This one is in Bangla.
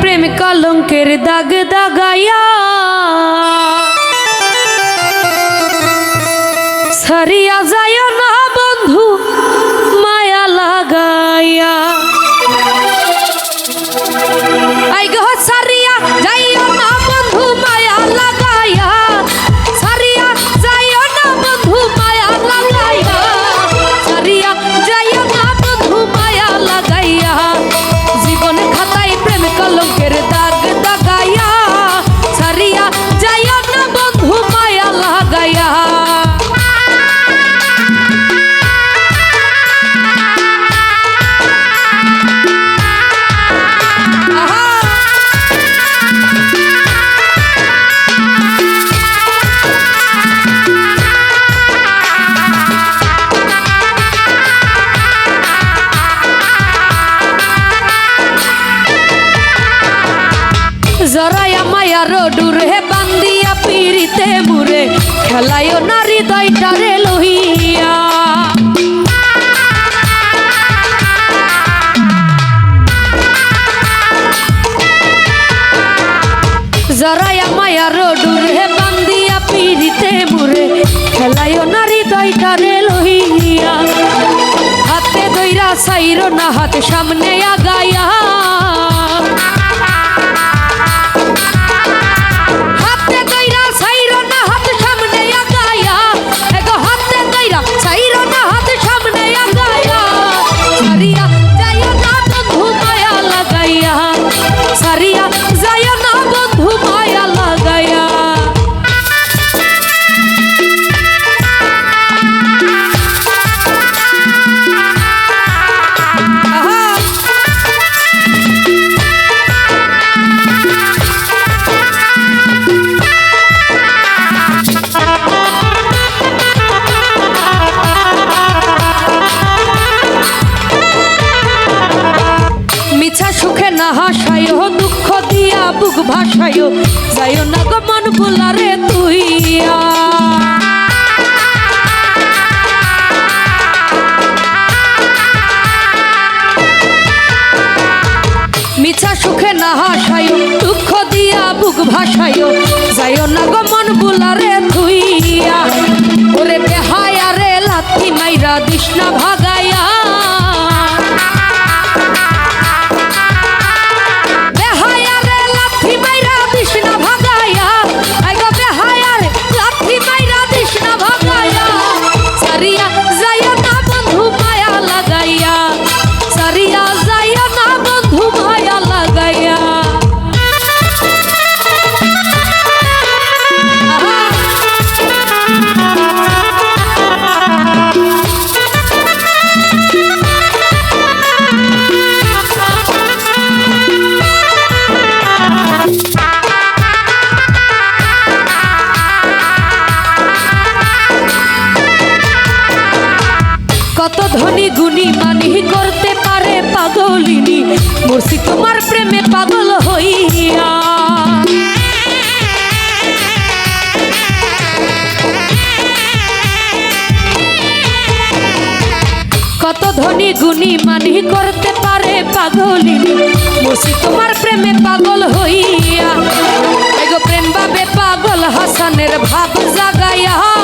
প্রেম কলঙ্কের দাগ দাগাইয়া। সারিয়া জরায়া মায়ার ডুরে বান্দিয়া পিরিতে মুরে খেলায় নারী দয়টারে লহিয়া। জরায়া মায়ার ডুরে বান্দিয়া পিরিতে মুরে খেলায় নারী দয়টারে লহিয়া। হাতে দইরা সাইরো না, হাত সামনে আগায়া। সারিয়া না হাসায়, দুঃখ দিয়া বুক ভাসায়। যাইও না গো মন ভুলারে তুইয়া মিছা সুখে না হাসায়, দুঃখ দিয়া বুক ভাসায়। যাইও না গো মন ভুলারে তুইয়া ওরে বেহায়া রে লাথি মাইরা দিশনা ভাগাইয়া বেহায়া কত ধনী গুণী মানি করতে পারে পাগলিনী? মুর্শি তোমার প্রেমে পাগল হইয়া। কত ধনী গুণী মানি করতে পারে পাগলিনী? মুর্শি তোমার প্রেমে পাগল হইয়া। এগো প্রেম বাবে পাগল হাসানের ভাব জাগাইয়া।